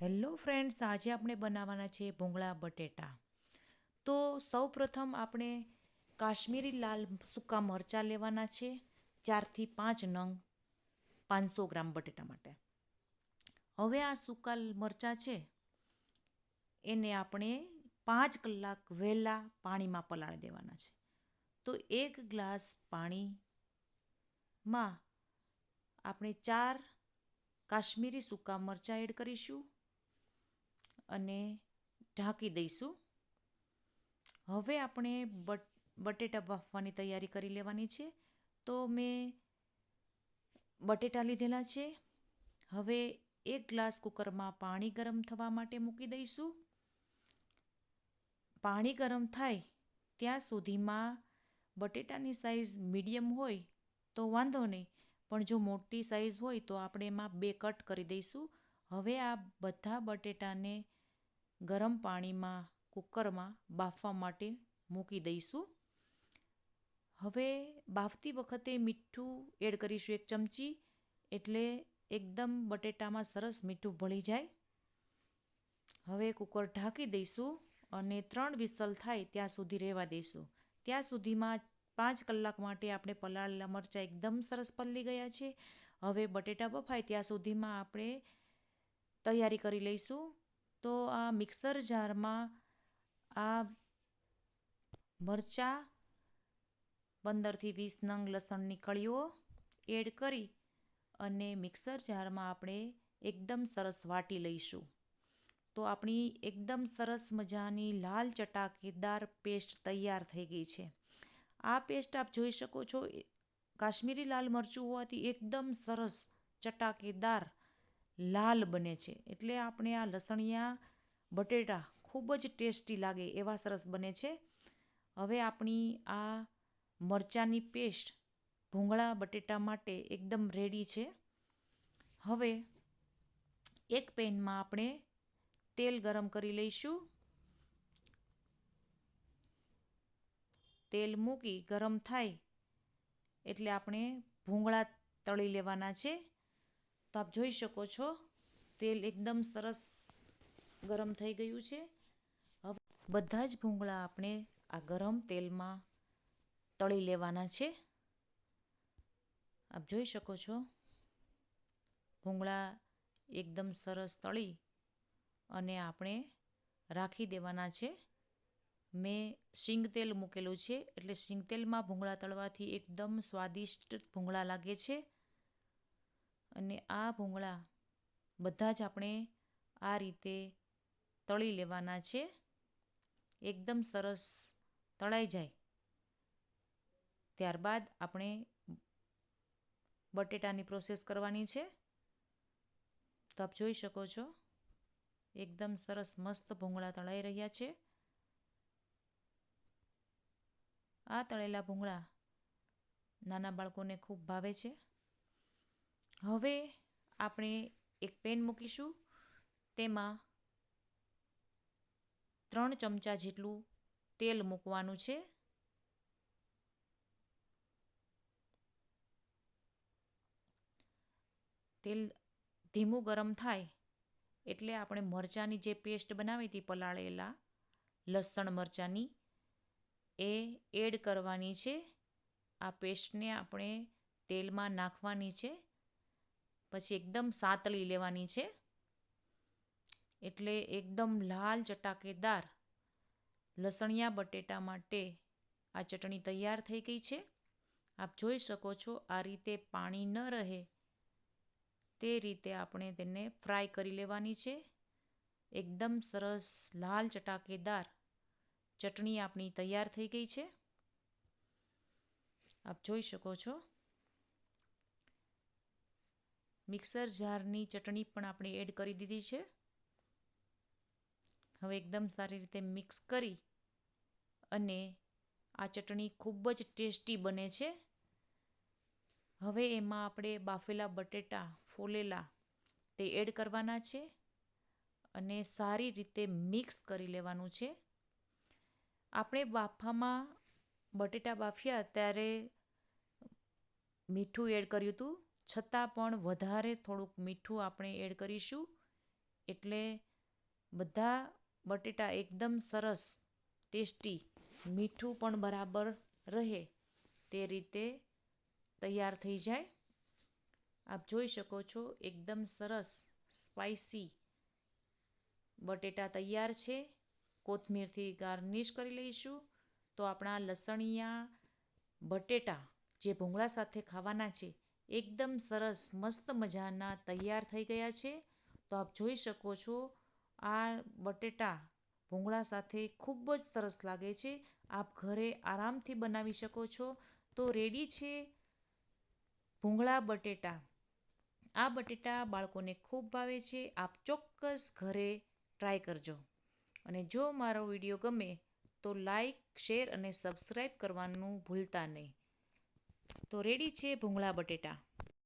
Hello friends, આજે આપણે બનાવવાના છે ભૂંગળા બટેટા. તો સૌ પ્રથમ આપણે કાશ્મીરી લાલ સૂકા મરચાં લેવાના છે, ચારથી પાંચ નંગ પાંચસો ગ્રામ બટેટા માટે. હવે આ સૂકા મરચાં છે, એને આપણે પાંચ કલાક વહેલા પાણીમાં પલાળી દેવાના છે. તો એક ગ્લાસ પાણીમાં આપણે ચાર કાશ્મીરી સૂકા મરચાં એડ કરીશું. અને ઢાંકી દઈશું. હવે આપણે બટ, બટેટા બાફવાની તૈયારી કરી લેવાની છે. તો મેં બટેટા લીધેલા છે. હવે એક ગ્લાસ કુકરમાં પાણી ગરમ થવા માટે મૂકી દઈશું. પાણી ગરમ થાય ત્યાં સુધીમાં બટેટાની સાઈઝ મીડિયમ હોય તો વાંધો નહીં, પણ જો મોટી સાઇઝ હોય તો આપણે એમાં બે કટ કરી દઈશું. હવે આ બધા બટેટાને ગરમ પાણીમાં, કુકરમાં બાફવા માટે મૂકી દઈશું. હવે બાફતી વખતે મીઠું એડ કરીશું એક ચમચી, એટલે એકદમ બટેટામાં સરસ મીઠું ભળી જાય. હવે કુકર ઢાંકી દઈશું અને ત્રણ વિસલ થાય ત્યાં સુધી રહેવા દઈશું. ત્યાં સુધીમાં પાંચ કલાક માટે આપણે પલાળેલા મરચાં એકદમ સરસ પલળી ગયા છે. હવે બટેટા બફાય ત્યાં સુધીમાં આપણે તૈયારી કરી લઈશું. તો આ મિક્સર જારમાં આ મરચાં, પંદરથી વીસ નંગ લસણની કળીઓ એડ કરી અને મિક્સર જારમાં આપણે એકદમ સરસ વાટી લઈશું. તો આપણી એકદમ સરસ મજાની લાલ ચટાકેદાર પેસ્ટ તૈયાર થઈ ગઈ છે. આ પેસ્ટ આપ જોઈ શકો છો કાશ્મીરી લાલ મરચું હોવાથી એકદમ સરસ ચટાકેદાર લાલ બને છે. એટલે આપણે આ લસણિયા, બટેટા ખૂબ જ ટેસ્ટી લાગે એવા સરસ બને છે. હવે આપણી આ મરચાંની પેસ્ટ ભૂંગળા, બટેટા માટે એકદમ રેડી છે. હવે એક પેનમાં આપણે તેલ ગરમ કરી લઈશું. તેલ મૂકી ગરમ થાય એટલે આપણે ભૂંગળા તળી લેવાના છે. તો આપ જોઈ શકો છો, તેલ એકદમ સરસ ગરમ થઈ ગયું છે. હવે બધા જ ભૂંગળા આપણે આ ગરમ તેલમાં તળી લેવાના છે. આપ જોઈ શકો છો, ભૂંગળા એકદમ સરસ તળી અને આપણે રાખી દેવાના છે. મેં શીંગ તેલ મૂકેલું છે, એટલે શીંગ તેલમાં ભૂંગળા તળવાથી એકદમ સ્વાદિષ્ટ ભૂંગળા લાગે છે. અને આ ભૂંગળા બધા જ આપણે આ રીતે તળી લેવાના છે. એકદમ સરસ તળાઈ જાય. ત્યારબાદ આપણે બટેટાની પ્રોસેસ કરવાની છે. તો આપ જોઈ શકો છો, એકદમ સરસ મસ્ત ભૂંગળા તળાઈ રહ્યા છે. આ તળેલા ભૂંગળા નાના બાળકોને ખૂબ ભાવે છે. હવે આપણે એક પેન મૂકીશું. તેમાં ત્રણ ચમચા જેટલું તેલ મૂકવાનું છે. તેલ ધીમું ગરમ થાય એટલે આપણે મરચાંની જે પેસ્ટ બનાવી હતી પલાળેલા, લસણ મરચાંની, એ એડ કરવાની છે. આ પેસ્ટને આપણે તેલમાં નાખવાની છે. પછી એકદમ સાતળી લેવાની છે. એટલે એકદમ લાલ ચટાકેદાર લસણિયા બટેટા માટે આ ચટણી તૈયાર થઈ ગઈ છે. આપ જોઈ શકો છો આ રીતે પાણી ન રહે તે રીતે આપણે તેને ફ્રાય કરી લેવાની છે. એકદમ સરસ લાલ ચટાકેદાર ચટણી આપણી તૈયાર થઈ ગઈ છે. આપ જોઈ શકો છો મિક્સર જારની ચટણી પણ આપણે એડ કરી દીધી છે. હવે એકદમ સારી રીતે મિક્સ કરી અને આ ચટણી ખૂબ જ ટેસ્ટી બને છે. હવે એમાં આપણે બાફેલા બટેટા, ફોલેલા તે એડ કરવાના છે અને સારી રીતે મિક્સ કરી લેવાનું છે. આપણે બાફામાં બટેટા બાફ્યા ત્યારે મીઠું એડ કર્યું હતું. છતાં પણ વધારે થોડુંક મીઠું આપણે એડ કરીશું. એટલે બધા બટેટા એકદમ સરસ, ટેસ્ટી, મીઠું પણ બરાબર રહે તે રીતે તૈયાર થઈ જાય. આપ જોઈ શકો છો એકદમ સરસ સ્પાઇસી બટેટા તૈયાર છે. કોથમીરથી ગાર્નિશ કરી લઈશું. તો આપણા લસણિયા બટેટા જે ભૂંગળા સાથે ખાવાના છે એકદમ સરસ, મસ્ત મજાના તૈયાર થઈ ગયા છે. તો આપ જોઈ શકો છો, આ બટેટા ભૂંગળા સાથે ખૂબ જ સરસ લાગે છે. આપ ઘરે આરામથી બનાવી શકો છો. તો રેડી છે ભૂંગળા બટેટા. આ બટેટા બાળકોને ખૂબ ભાવે છે. આપ ચોક્કસ ઘરે ટ્રાય કરજો. અને જો મારો વીડિયો ગમે તો લાઈક, શેર અને સબસ્ક્રાઈબ કરવાનું ભૂલતા નહીં. તો રેડી છે ભૂંગળા બટેટા.